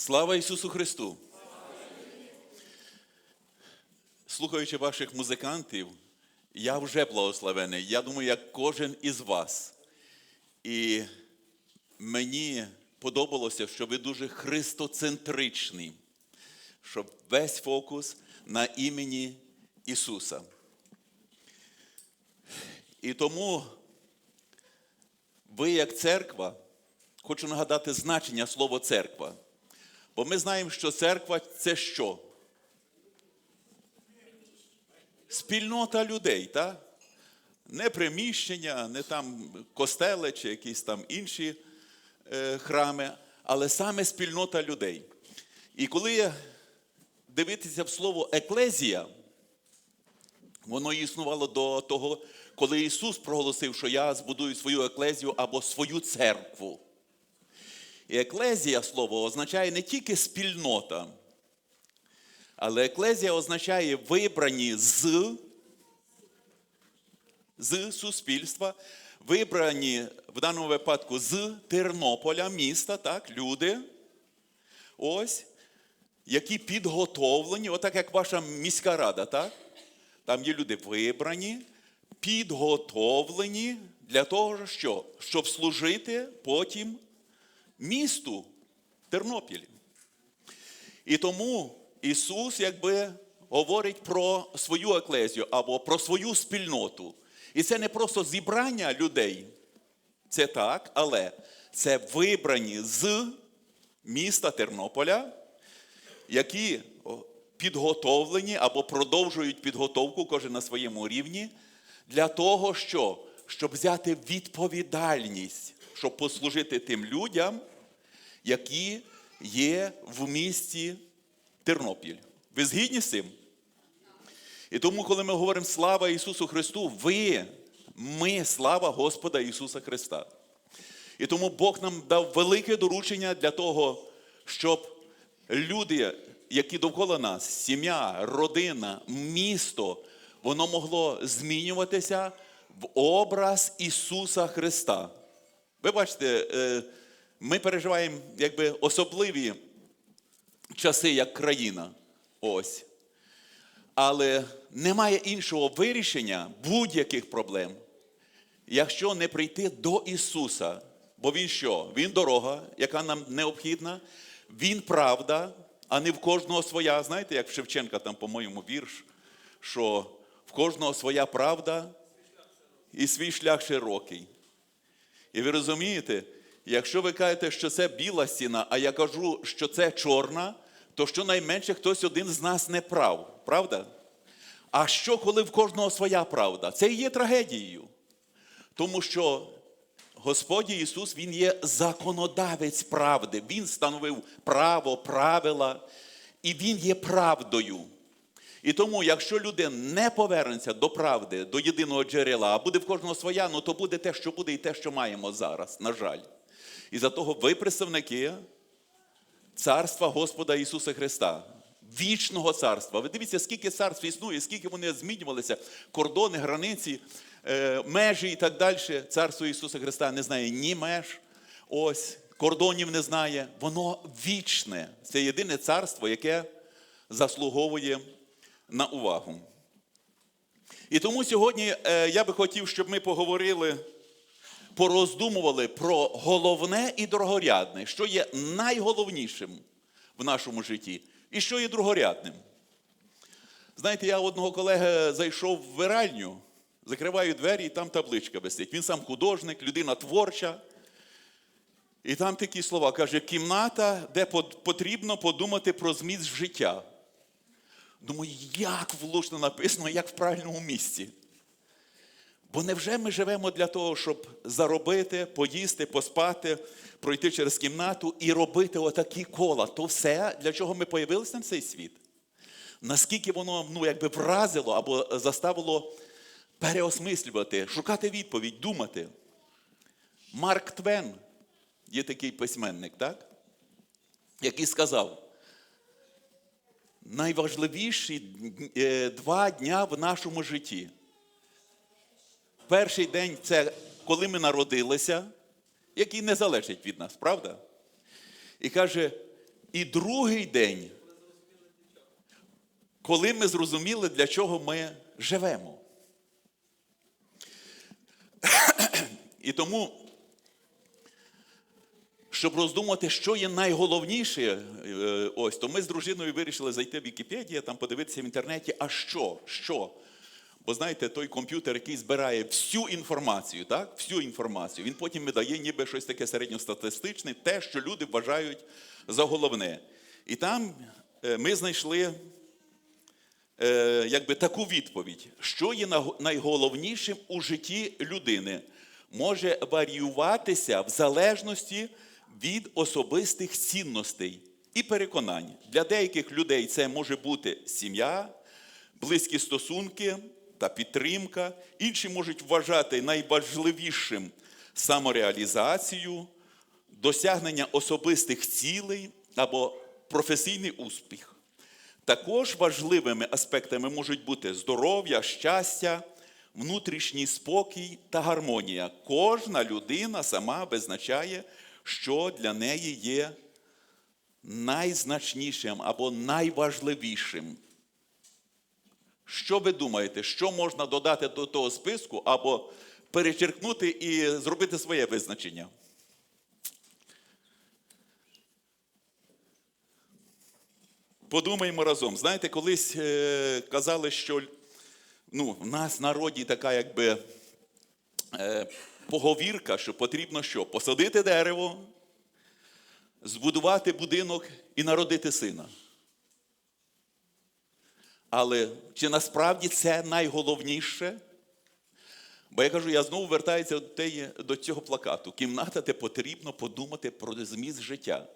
Слава Ісусу Христу! Слухаючи ваших музикантів, я вже благословений. Я думаю, як кожен із вас. І мені подобалося, що ви дуже христоцентричні, щоб весь фокус на імені Ісуса. І тому ви, як церква, хочу нагадати значення слова церква. Бо ми знаємо, що церква це що? Спільнота людей, так? Не приміщення, не там костели чи якісь там інші е, храми, але саме спільнота людей. І коли дивитися в слово еклезія, воно існувало до того, коли Ісус проголосив, що я збудую свою еклезію або свою церкву. І еклезія слово означає не тільки спільнота, але еклезія означає вибрані з, з суспільства, вибрані в даному випадку з Тернополя, міста, так, люди. Ось, які підготовлені, отак як ваша міська рада, так? Там є люди вибрані, підготовлені для того, що? щоб служити потім місту Тернопіль. І тому Ісус якби говорить про свою еклезію або про свою спільноту. І це не просто зібрання людей, це так, але це вибрані з міста Тернополя, які підготовлені або продовжують підготовку кожен на своєму рівні, для того, що? щоб взяти відповідальність, щоб послужити тим людям, які є в місті Тернопіль. Ви згідні з цим? І тому, коли ми говоримо слава Ісусу Христу, ви, ми, слава Господа Ісуса Христа. І тому Бог нам дав велике доручення для того, щоб люди, які довкола нас, сім'я, родина, місто, воно могло змінюватися в образ Ісуса Христа. Ви бачите, е, ми переживаємо якби особливі часи як країна. Ось. Але немає іншого вирішення будь-яких проблем, якщо не прийти до Ісуса. Бо Він що? Він дорога, яка нам необхідна, Він правда, а не в кожного своя. Знаєте, як в Шевченка там, по-моєму, вірш, що в кожного своя правда і свій шлях широкий. І ви розумієте, якщо ви кажете, що це біла стіна, а я кажу, що це чорна, то щонайменше хтось один з нас не прав, правда? А що, коли в кожного своя правда? Це і є трагедією. Тому що Господь Ісус, Він є законодавець правди. Він становив право, правила, і Він є правдою. І тому, якщо людина не повернеться до правди, до єдиного джерела, а буде в кожного своя, ну то буде те, що буде, і те, що маємо зараз, на жаль. І за того ви представники царства Господа Ісуса Христа, вічного царства. Ви дивіться, скільки царств існує, скільки вони змінювалися, кордони, границі, е, межі і так далі. Царство Ісуса Христа не знає ні меж, ось, кордонів не знає. Воно вічне. Це єдине царство, яке заслуговує на увагу. І тому сьогодні е, я би хотів, щоб ми поговорили, пороздумували про головне і дорогорядне, що є найголовнішим в нашому житті, і що є другорядним. Знаєте, я одного колеги зайшов в виральню, закриваю двері, і там табличка висить. Він сам художник, людина творча. І там такі слова каже: кімната, де потрібно подумати про зміст життя. Думаю, як влучно написано, як в правильному місці. Бо невже ми живемо для того, щоб заробити, поїсти, поспати, пройти через кімнату і робити отакі кола? То все, для чого ми появилися на цей світ? Наскільки воно ну, якби вразило або заставило переосмислювати, шукати відповідь, думати. Марк Твен є такий письменник, так? який сказав, найважливіші е, два дня в нашому житті. Перший день це коли ми народилися, який не залежить від нас, правда? І каже, І другий день, коли ми зрозуміли, для чого ми живемо. І тому, щоб роздумати, що є найголовніше, е, ось, то ми з дружиною вирішили зайти в Вікіпедію, там подивитися в інтернеті, а що? Що? Бо знаєте, той комп'ютер, який збирає всю інформацію, так? всю інформацію, він потім видає ніби щось таке середньостатистичне, те, що люди вважають за головне. І там е, ми знайшли е, якби таку відповідь, що є найголовнішим у житті людини, може варіюватися в залежності від особистих цінностей і переконань. Для деяких людей це може бути сім'я, близькі стосунки та підтримка. Інші можуть вважати найважливішим самореалізацію, досягнення особистих цілей або професійний успіх. Також важливими аспектами можуть бути здоров'я, щастя, внутрішній спокій та гармонія. Кожна людина сама визначає, що для неї є найзначнішим або найважливішим. Що ви думаєте, що можна додати до того списку або перечеркнути і зробити своє визначення? Подумаємо разом. Знаєте, колись е, казали, що ну, в нас в народі така якби е, поговірка, що потрібно що? Посадити дерево, збудувати будинок і народити сина. Але чи насправді це найголовніше? Бо я кажу, я знову вертаюся до, цього плакату. Кімната, де потрібно подумати про зміст життя.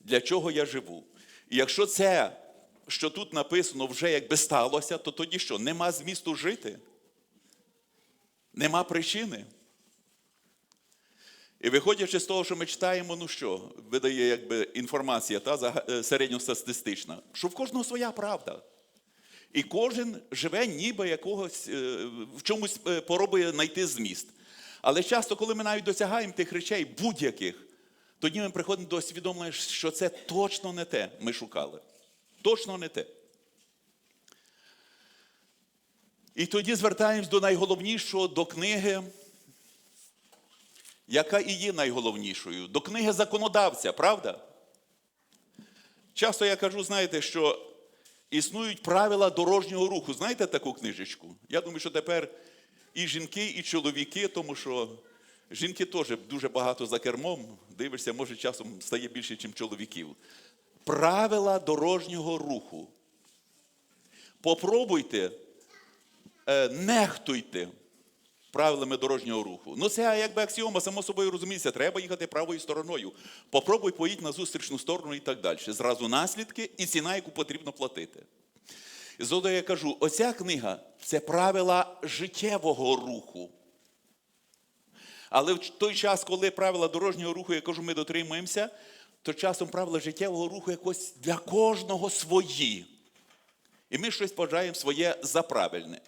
Для чого я живу? І якщо це, що тут написано, вже якби сталося, то тоді що? Нема змісту жити? Нема причини? І виходячи з того, що ми читаємо, ну що, видає якби інформація та, е, середньостатистична, що в кожного своя правда. І кожен живе ніби якогось е, в чомусь е, поробує знайти зміст. Але часто, коли ми навіть досягаємо тих речей будь-яких, тоді ми приходимо до усвідомлення, що це точно не те ми шукали. Точно не те. І тоді звертаємось до найголовнішого, до книги, яка і є найголовнішою, до книги законодавця, правда? Часто я кажу, знаєте, що існують правила дорожнього руху. Знаєте таку книжечку? Я думаю, що тепер і жінки, і чоловіки, тому що жінки теж дуже багато за кермом, дивишся, може, часом стає більше, ніж чоловіків. Правила дорожнього руху. Попробуйте, е, нехтуйте правилами дорожнього руху. Ну, це якби аксіома, само собою розуміється, треба їхати правою стороною. Попробуй поїдь на зустрічну сторону і так далі. Зразу наслідки і ціна, яку потрібно платити. І згодом я кажу, оця книга це правила життєвого руху. Але в той час, коли правила дорожнього руху, я кажу, ми дотримуємося, то часом правила життєвого руху якось для кожного свої. І ми щось вважаємо своє за правильне.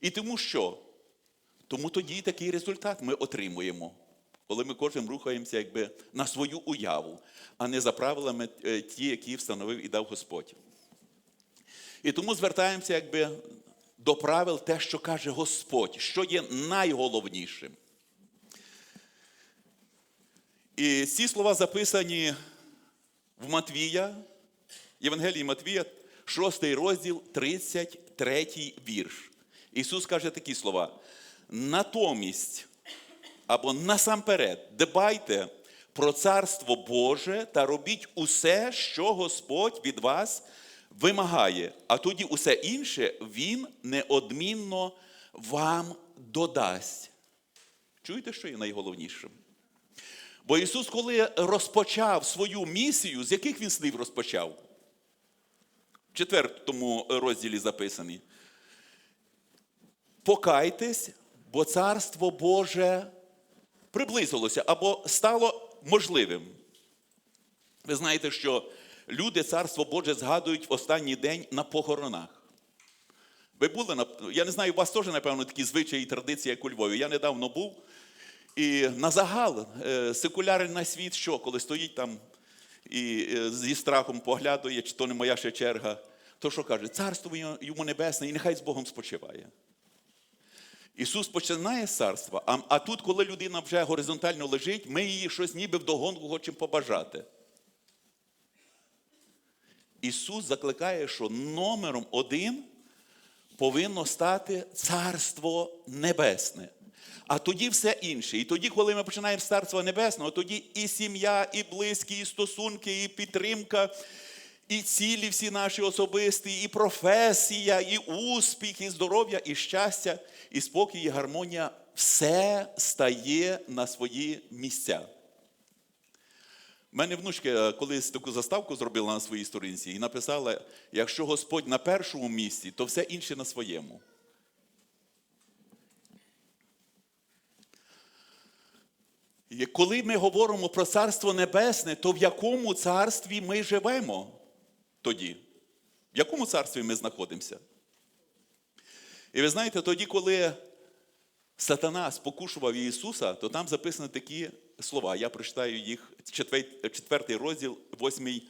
І тому що? Тому тоді такий результат ми отримуємо, коли ми кожен рухаємося якби на свою уяву, а не за правилами е, ті, які встановив і дав Господь. І тому звертаємося якби до правил те, що каже Господь, що є найголовнішим. І ці слова записані в Матвія, Євангелії Матвія, 6 розділ, 33 вірш. Ісус каже такі слова. Натомість, або насамперед, дбайте про Царство Боже та робіть усе, що Господь від вас вимагає, а тоді усе інше Він неодмінно вам додасть. Чуєте, що є найголовнішим? Бо Ісус, коли розпочав свою місію, з яких він слів розпочав? В четвертому розділі записаний. Покайтесь, бо Царство Боже приблизилося або стало можливим. Ви знаєте, що люди Царство Боже згадують в останній день на похоронах. Ви були на. Я не знаю, у вас теж, напевно, такі звичаї і традиції, як у Львові. Я недавно був. І на загал е, секулярний світ, що коли стоїть там і е, зі страхом поглядує, чи то не моя ще черга, то що каже? Царство йому- йому небесне, і нехай з Богом спочиває. Ісус починає з царства, а, а тут, коли людина вже горизонтально лежить, ми її щось ніби вдогонку хочемо побажати. Ісус закликає, що номером один повинно стати Царство Небесне. А тоді все інше. І тоді, коли ми починаємо з Царства Небесного, тоді і сім'я, і близькі, і стосунки, і підтримка, і цілі всі наші особисті, і професія, і успіх, і здоров'я, і щастя, і спокій, і гармонія все стає на свої місця. У мене внучка колись таку заставку зробила на своїй сторінці і написала: якщо Господь на першому місці, то все інше на своєму. І коли ми говоримо про Царство Небесне, то в якому царстві ми живемо тоді? В якому царстві ми знаходимося? І ви знаєте, тоді, коли Сатана спокушував Ісуса, то там записані такі слова. Я прочитаю їх, четвертий розділ, восьмий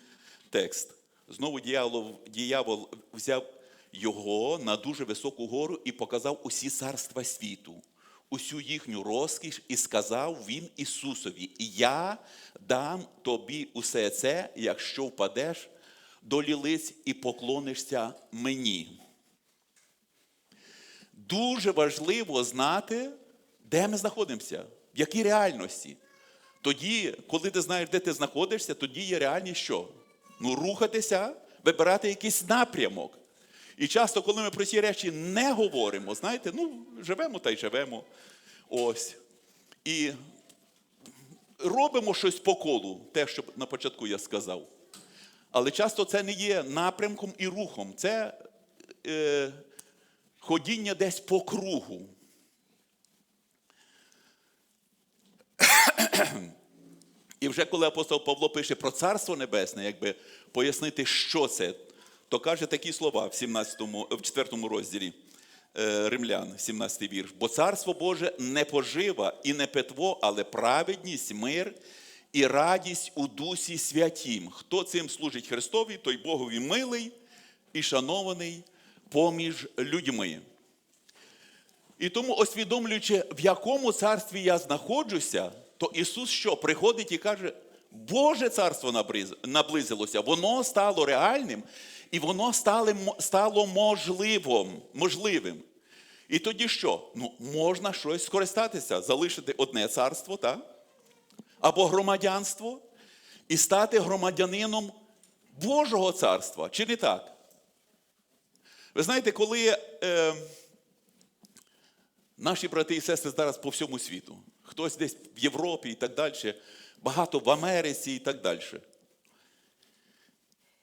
текст. Знову діявол, діявол взяв його на дуже високу гору і показав усі царства світу, усю їхню розкіш, і сказав він Ісусові: Я дам тобі усе це, якщо впадеш до лілиць і поклонишся мені. Дуже важливо знати, де ми знаходимося, в якій реальності. Тоді, коли ти знаєш, де ти знаходишся, тоді є реальність що? Ну, рухатися, вибирати якийсь напрямок. І часто, коли ми про ці речі не говоримо, знаєте, ну, живемо та й живемо. Ось. І робимо щось по колу, те, що на початку я сказав. Але часто це не є напрямком і рухом. Це е, ходіння десь по кругу. І вже коли апостол Павло пише про Царство Небесне, якби пояснити, що це, то каже такі слова в 17, в 4 розділі е, Римлян, 17 вірш. Бо Царство Боже не пожива і не питво, але праведність, мир і радість у дусі святім. Хто цим служить Христові, той Богові милий і шанований поміж людьми. І тому, усвідомлюючи, в якому царстві я знаходжуся, то Ісус що приходить і каже, Боже царство наблизилося, воно стало реальним і воно стало, можливим, можливим. І тоді що? Ну, можна щось скористатися, залишити одне царство, так? Або громадянство, і стати громадянином Божого царства. Чи не так? Ви знаєте, коли е, наші брати і сестри зараз по всьому світу, хтось десь в Європі і так далі, багато в Америці і так далі.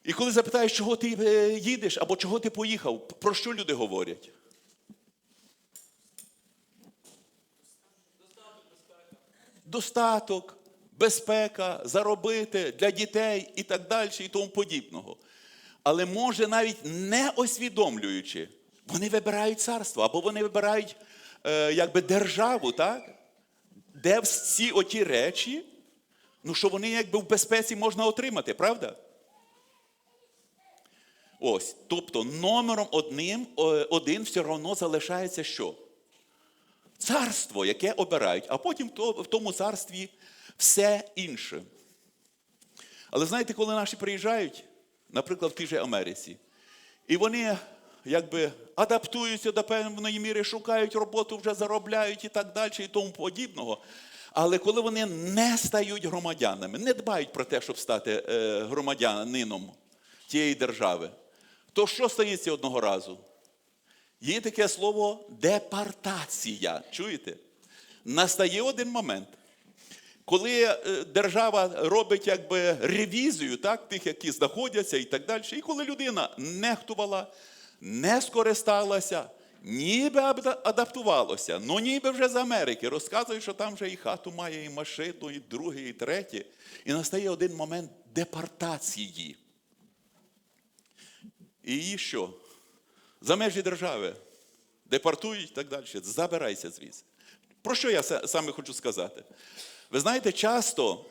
І коли запитаєш, чого ти е, їдеш або чого ти поїхав, про що люди говорять? Достаток, безпека, заробити для дітей і так далі, і тому подібного. Але може навіть не усвідомлюючи, вони вибирають царство, або вони вибирають е, якби державу, так? де всі оті речі, ну що вони якби в безпеці можна отримати, правда? Ось, тобто номером одним, один все одно залишається що? Царство, яке обирають, а потім в тому царстві все інше. Але знаєте, коли наші приїжджають, наприклад, в тій же Америці, і вони якби адаптуються до певної міри, шукають роботу, вже заробляють і так далі, і тому подібного. Але коли вони не стають громадянами, не дбають про те, щоб стати е, громадянином тієї держави, то що стається одного разу? Є таке слово депортація. Чуєте? Настає один момент, коли е, держава робить якби ревізію так, тих, які знаходяться і так далі. І коли людина нехтувала, не скористалася, ніби адаптувалося, ну ніби вже з Америки, розказує, що там вже і хату має, і машину, і друге, і третє. І настає один момент депортації. І її що? За межі держави депортують і так далі. Забирайся звідси. Про що я саме хочу сказати? Ви знаєте, часто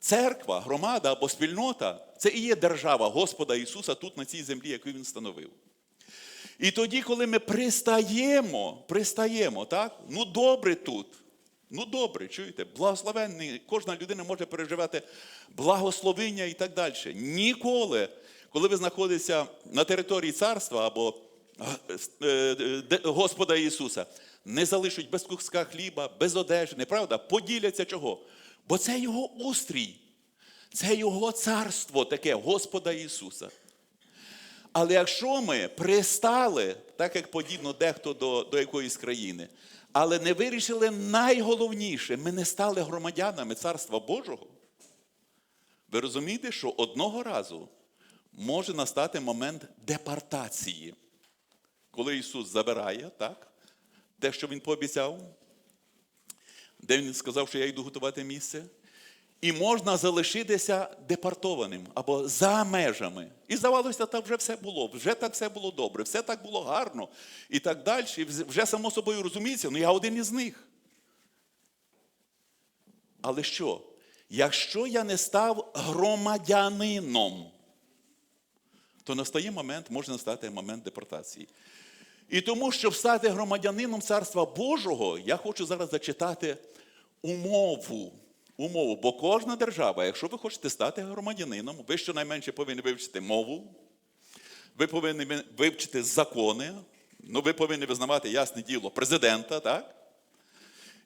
церква, громада або спільнота це і є держава Господа Ісуса тут на цій землі, яку Він встановив. І тоді, коли ми пристаємо, пристаємо, так? Ну добре тут. Ну добре, чуєте? Благословенний, кожна людина може переживати благословення і так далі. Ніколи, коли ви знаходитеся на території царства або е, е, Господа Ісуса, не залишать без куска хліба, без одежі, неправда? Поділяться чого? Бо це його устрій, це його царство таке, Господа Ісуса. Але якщо ми пристали, так як подібно дехто до, до якоїсь країни, але не вирішили найголовніше, ми не стали громадянами Царства Божого, ви розумієте, що одного разу може настати момент депортації, коли Ісус забирає так, те, що Він пообіцяв, де Він сказав, що я йду готувати місце. І можна залишитися депортованим або за межами. І здавалося, так вже все було, вже так все було добре, все так було гарно і так далі. Вже само собою розуміється, ну я один із них. Але що? Якщо я не став громадянином, то настає момент, може настати момент депортації. І тому, щоб стати громадянином Царства Божого, я хочу зараз зачитати умову. Умову, бо кожна держава, якщо ви хочете стати громадянином, ви щонайменше повинні вивчити мову, ви повинні вивчити закони, ну ви повинні визнавати ясне діло президента, так?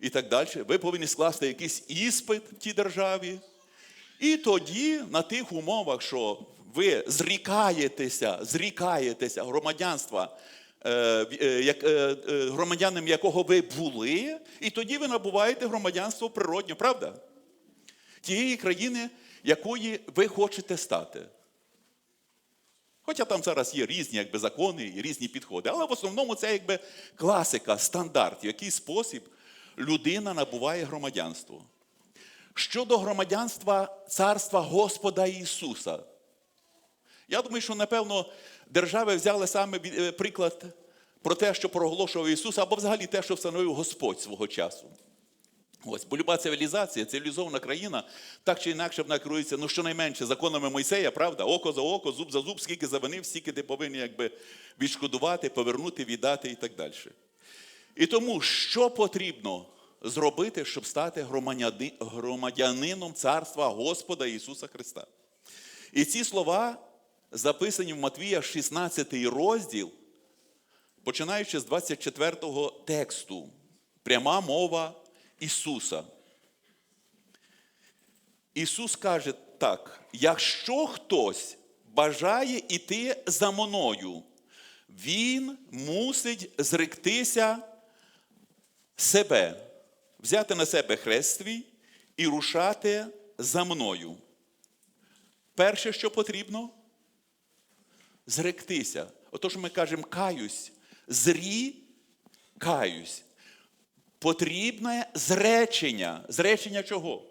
І так далі. Ви повинні скласти якийсь іспит в тій державі. І тоді на тих умовах, що ви зрікаєтеся, зрікаєтеся громадянства, громадянам якого ви були, і тоді ви набуваєте громадянство природньо, правда? Тієї країни, якої ви хочете стати. Хоча там зараз є різні якби, закони і різні підходи, але в основному це якби класика, стандарт, в який спосіб людина набуває громадянство. Щодо громадянства царства Господа Ісуса, я думаю, що, напевно, держави взяли саме е, приклад про те, що проголошував Ісус, або взагалі те, що встановив Господь свого часу. Ось, бо люба цивілізація, цивілізована країна, так чи інакше вона керується, ну, щонайменше законами Мойсея, правда, око за око, зуб за зуб, скільки завинив, стільки ти повинен якби, відшкодувати, повернути, віддати і так далі. І тому, що потрібно зробити, щоб стати громадяни- громадянином Царства Господа Ісуса Христа? І ці слова записані в Матвія 16 розділ, починаючи з 24 го тексту. Пряма мова Ісуса. Ісус каже так: якщо хтось бажає іти за мною, він мусить зректися себе, взяти на себе хрест свій і рушати за мною. Перше, що потрібно, зректися. Отож ми кажемо каюсь, зрі каюсь. Потрібне зречення. Зречення чого?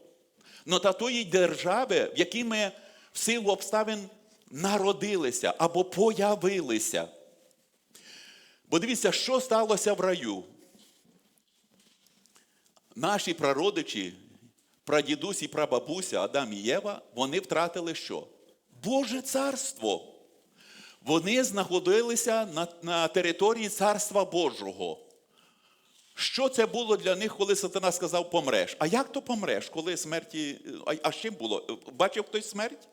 Ну та тої держави, в якій ми в силу обставин народилися або появилися. Бо дивіться, що сталося в раю. Наші прародичі, прадідусь і прабабуся, Адам і Єва, вони втратили що? Боже царство. Вони знаходилися на, на території Царства Божого. Що це було для них, коли сатана сказав помреш? А як то помреш, коли смерті. А, а з чим було? Бачив хтось смерть?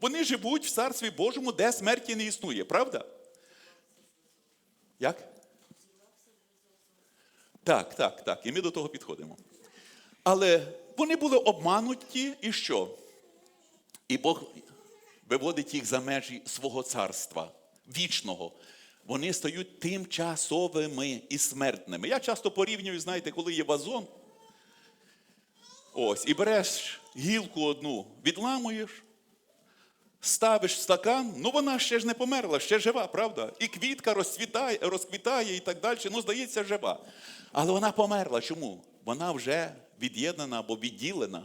Вони живуть в Царстві Божому, де смерті не існує, правда? Як? Так, так, так. І ми до того підходимо. Але вони були обмануті і що? І Бог виводить їх за межі свого царства вічного. Вони стають тимчасовими і смертними. Я часто порівнюю, знаєте, коли є вазон, ось, і береш гілку одну, відламуєш, ставиш в стакан, ну вона ще ж не померла, ще жива, правда? І квітка розцвітає, розквітає і так далі. Ну, здається, жива. Але вона померла. Чому? Вона вже від'єднана або відділена.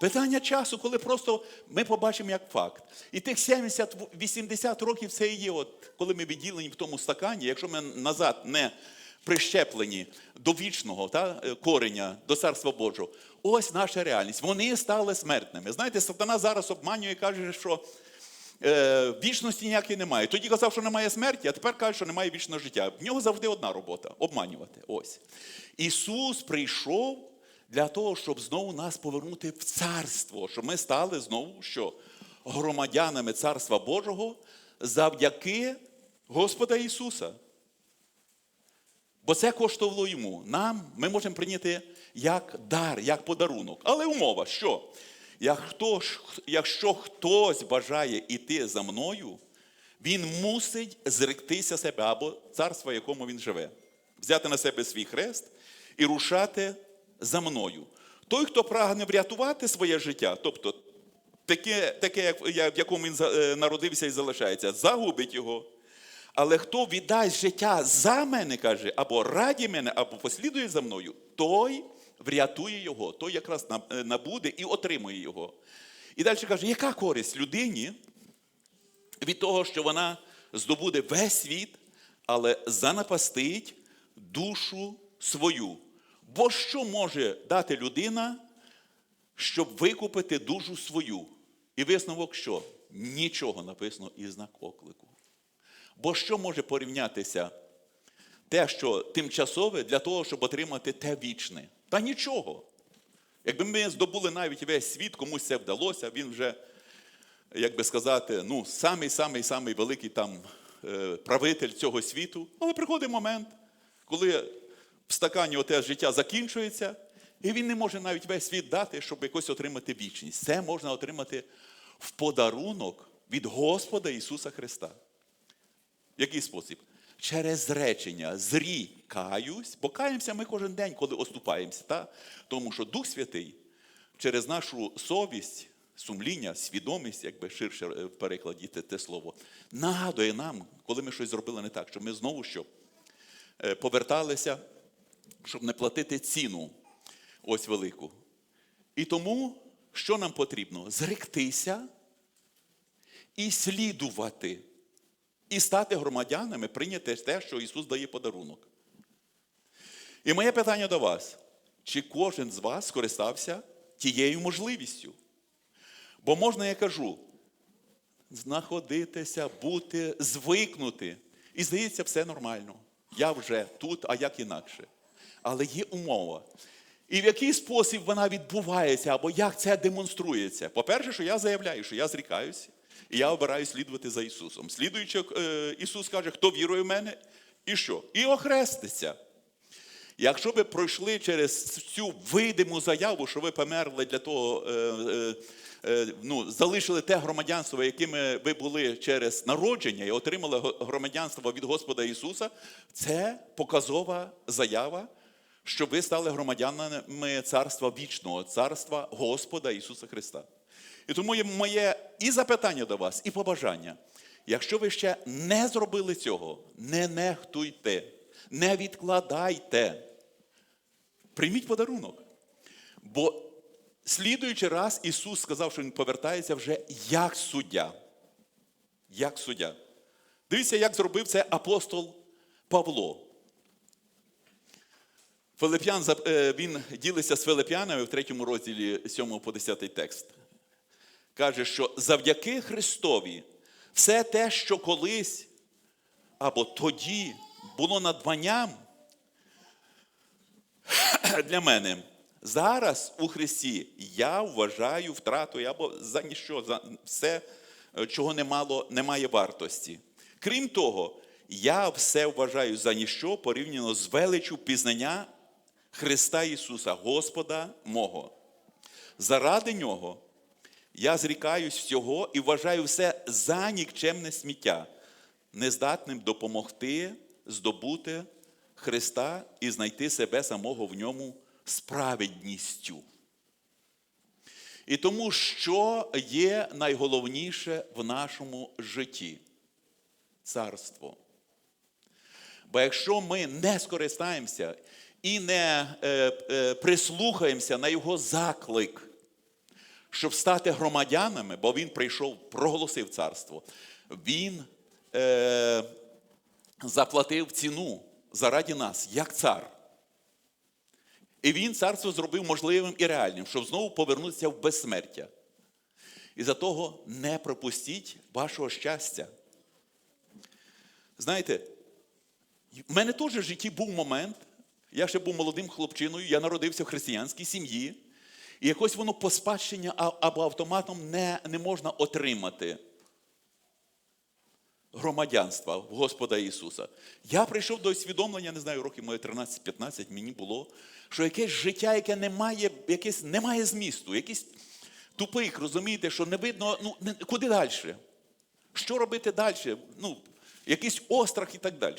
Питання часу, коли просто ми побачимо як факт. І тих 70-80 років це і є, от, коли ми відділені в тому стакані, якщо ми назад не прищеплені до вічного та, е, кореня, до Царства Божого, Ось наша реальність. Вони стали смертними. Знаєте, сатана зараз обманює і каже, що е, вічності ніякої немає. Тоді казав, що немає смерті, а тепер каже, що немає вічного життя. В нього завжди одна робота обманювати. Ось. Ісус прийшов для того, щоб знову нас повернути в царство, щоб ми стали знову що громадянами Царства Божого завдяки Господа Ісуса. Бо це коштувало йому. Нам ми можемо прийняти як дар, як подарунок. Але умова, що? Як Якщо хтось бажає іти за мною, він мусить зректися себе або царства, в якому він живе, взяти на себе свій хрест і рушати за мною. Той, хто прагне врятувати своє життя, тобто таке, таке як, в якому він е, народився і залишається, загубить його. Але хто віддасть життя за мене, каже, або раді мене, або послідує за мною, той врятує його, той якраз е, набуде і отримує його. І далі каже, яка користь людині від того, що вона здобуде весь світ, але занапастить душу свою. Бо що може дати людина, щоб викупити душу свою? І висновок що? Нічого написано і знак оклику. Бо що може порівнятися те, що тимчасове для того, щоб отримати те вічне? Та нічого. Якби ми здобули навіть весь світ, комусь це вдалося, він вже, як би сказати, ну, самий-самий-самий великий там е, правитель цього світу. Але приходить момент, коли в стакані оте життя закінчується, і він не може навіть весь світ дати, щоб якось отримати вічність. Це можна отримати в подарунок від Господа Ісуса Христа. Який спосіб? Через речення зрікаюсь, бо каємося ми кожен день, коли оступаємося. Та? Тому що Дух Святий через нашу совість, сумління, свідомість, якби ширше е, в перекладі те, слово, нагадує нам, коли ми щось зробили не так, щоб ми знову що Е, поверталися, щоб не платити ціну ось велику. І тому, що нам потрібно? Зректися і слідувати і стати громадянами, прийняти те, що Ісус дає подарунок. І моє питання до вас: чи кожен з вас скористався тією можливістю? Бо можна, я кажу, знаходитися, бути, звикнути. І здається, все нормально. Я вже тут, а як інакше. Але є умова. І в який спосіб вона відбувається, або як це демонструється? По-перше, що я заявляю, що я зрікаюся, і я обираю слідувати за Ісусом. Слідуючи, е, Ісус каже, хто вірує в мене, і що? І охреститься. Якщо ви пройшли через цю видиму заяву, що ви померли для того, е, е, ну, залишили те громадянство, якими ви були через народження і отримали громадянство від Господа Ісуса, це показова заява, що ви стали громадянами царства вічного, царства Господа Ісуса Христа. І тому є моє і запитання до вас, і побажання. Якщо ви ще не зробили цього, не нехтуйте, не відкладайте. Прийміть подарунок. Бо слідуючий раз Ісус сказав, що Він повертається вже як суддя. Як суддя. Дивіться, як зробив це апостол Павло. Филип'ян, е, він ділиться з Филип'янами в третьому розділі 7 по 10 текст. Каже, що завдяки Христові все те, що колись або тоді було надбанням для мене, зараз у Христі я вважаю втратою або за ніщо, за все, чого немало, немає вартості. Крім того, я все вважаю за ніщо порівняно з величю пізнання Христа Ісуса, Господа мого. Заради нього я зрікаюсь всього і вважаю все за нікчемне сміття, нездатним допомогти здобути Христа і знайти себе самого в ньому справедністю. І тому, що є найголовніше в нашому житті? Царство. Бо якщо ми не скористаємося і не е, е, прислухаємося на його заклик, щоб стати громадянами, бо він прийшов, проголосив царство, він е, заплатив ціну заради нас, як цар. І він царство зробив можливим і реальним, щоб знову повернутися в безсмертя. І за того не пропустіть вашого щастя. Знаєте, в мене теж в житті був момент, я ще був молодим хлопчиною, я народився в християнській сім'ї, і якось воно по спадщині або автоматом не, не можна отримати громадянства в Господа Ісуса. Я прийшов до усвідомлення, не знаю, років моє 13-15 мені було, що якесь життя, яке не має, якесь не має змісту, якийсь тупик, розумієте, що не видно, ну, не, куди далі? Що робити далі? Ну, якийсь острах і так далі.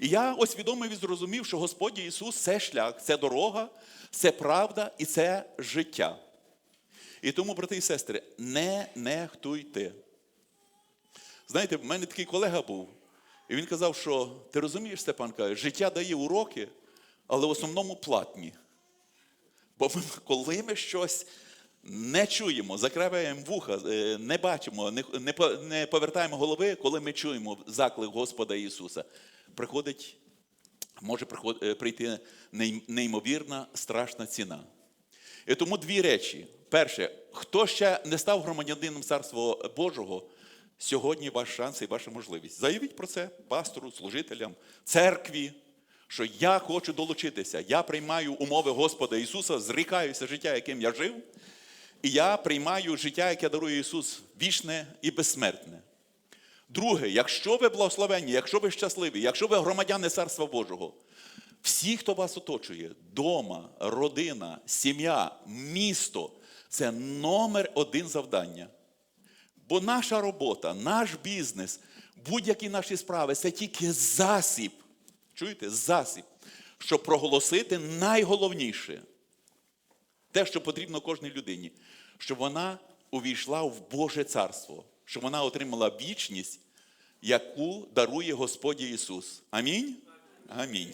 І я усвідомив і зрозумів, що Господь Ісус це шлях, це дорога, це правда і це життя. І тому, брати і сестри, не нехтуйте. Знаєте, в мене такий колега був, і він казав, що ти розумієш, Степан каже, життя дає уроки, але в основному платні. Бо ми, коли ми щось не чуємо, закриваємо вуха, е, не бачимо, не, не, по- не повертаємо голови, коли ми чуємо заклик Господа Ісуса, приходить, може е, прийти неймовірна страшна ціна. І тому дві речі. Перше, хто ще не став громадянином Царства Божого, сьогодні ваш шанс і ваша можливість. Заявіть про це пастору, служителям, церкві, що я хочу долучитися. Я приймаю умови Господа Ісуса, зрікаюся життя, яким я жив, і я приймаю життя, яке дарує Ісус, вічне і безсмертне. Друге, якщо ви благословенні, якщо ви щасливі, якщо ви громадяни Царства Божого, всі, хто вас оточує, дома, родина, сім'я, місто це номер один завдання. Бо наша робота, наш бізнес, будь-які наші справи це тільки засіб. Чуєте? Засіб, щоб проголосити найголовніше те, що потрібно кожній людині, щоб вона увійшла в Боже царство, щоб вона отримала вічність, яку дарує Господь Ісус. Амінь? Амінь.